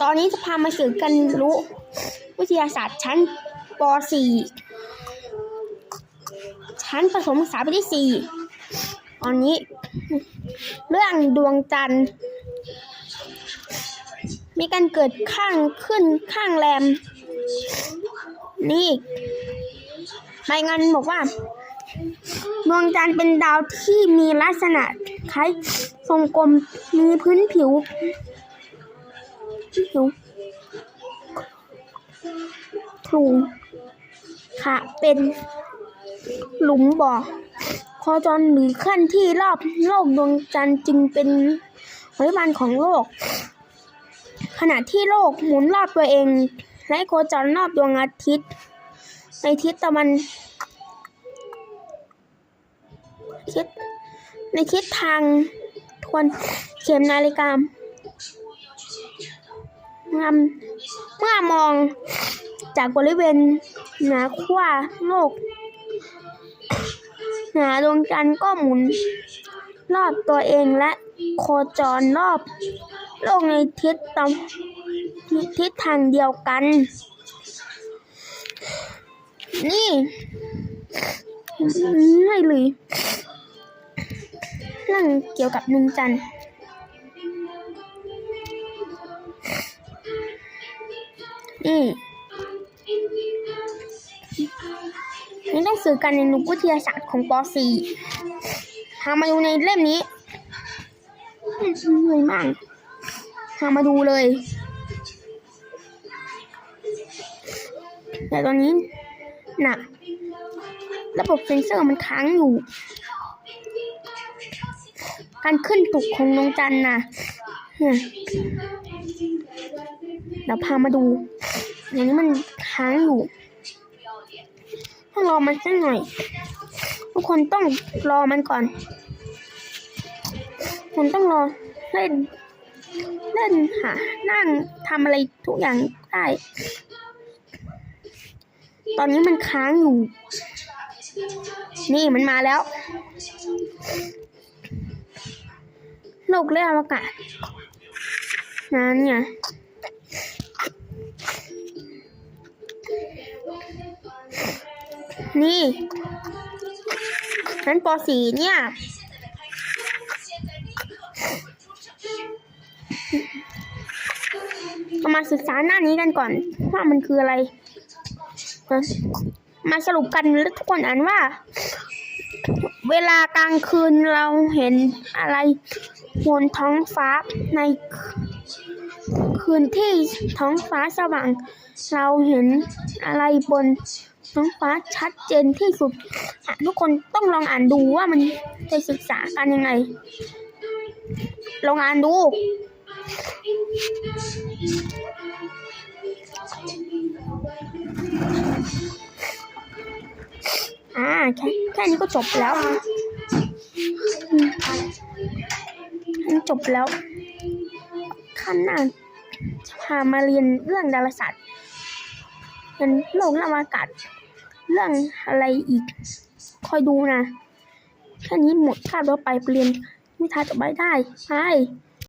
ตอนนี้จะพามาสื่อกันรู้วิทยาศาสตร์ชั้นป .4 ชั้นประถมศึกษาปีที่ 4 ตอนนี้ เรื่องดวงจันทร์ มีการเกิดข้างขึ้นข้างแรม นี่รายงานบอกว่า ดวงจันทร์เป็นดาวที่มีลักษณะคล้ายทรงกลมมีพื้นผิว ผิวคลุค่ะ เป็นหลุมบ่อโคจรหรือเคลื่อนที่รอบโลกดวงจันทร์จึงเป็นบริบาลของโลก ขณะที่โลกหมุนรอบตัวเอง และโคจรรอบดวงอาทิตย์ ในทิศตะวันทิศในทิศทางทวนเข็มนาฬิกา เมื่อเมื่อมองจากบริเวณหนือขั้วโลกหนาดวงจันทร์ก็หมุน รอบตัวเองและโคจรรอบ โลกในทิศตทิศทางเดียวกัน นี่ไม่เลยเรื่องเกี่ยวกับดวงจันทร์ นี่นี่หนังสือการเรียนรู้วิทยาศาสตร์ของป .4 หามาดูในเล่มนี้เหนื่อยมากหามาดูเลย แต่ตอนนี้หนักระบบเซ็นเซอร์มันค้างอยู่ การขึ้นตกของดวงจันทร์นะเนี่ยเดี๋ยวพามาดู อย่างนี้มันค้างอยู่ต้องรอมันสักหน่อย ทุกคนต้องรอมันก่อน คุณต้องรอเล่น เล่นหานั่งทำอะไรทุกอย่างได้ ตอนนี้มันค้างอยู่ นี่มันมาแล้วโลกเรื่องอวกาศนั้นเนี่ นี่นั้นป .4 เนี่ย มาศึกษาหน้านี้กันก่อน ว่ามันคืออะไร มาสรุปกันแล้วทุกคนอ่านว่า เวลากลางคืนเราเห็นอะไรบนท้องฟ้าใน คืนที่ท้องฟ้าสว่าง เราเห็นอะไรบนท้องฟ้าชัดเจนที่สุด ทุกคนต้องลองอ่านดูว่ามันจะศึกษากันยังไง ลองอ่านดู อ่าแค่แค่นี้ก็จบแล้วอืมแค่นี้จบแล้ว ขั้นหน้าจะพามาเรียนเรื่องดาราศาสตร์เรียนโลกนวากาศ เรื่องอะไรอีก คอยดูนะ แค่นี้หมดคาบแล้วไปเรียนวิชาต่อไปได้ ไป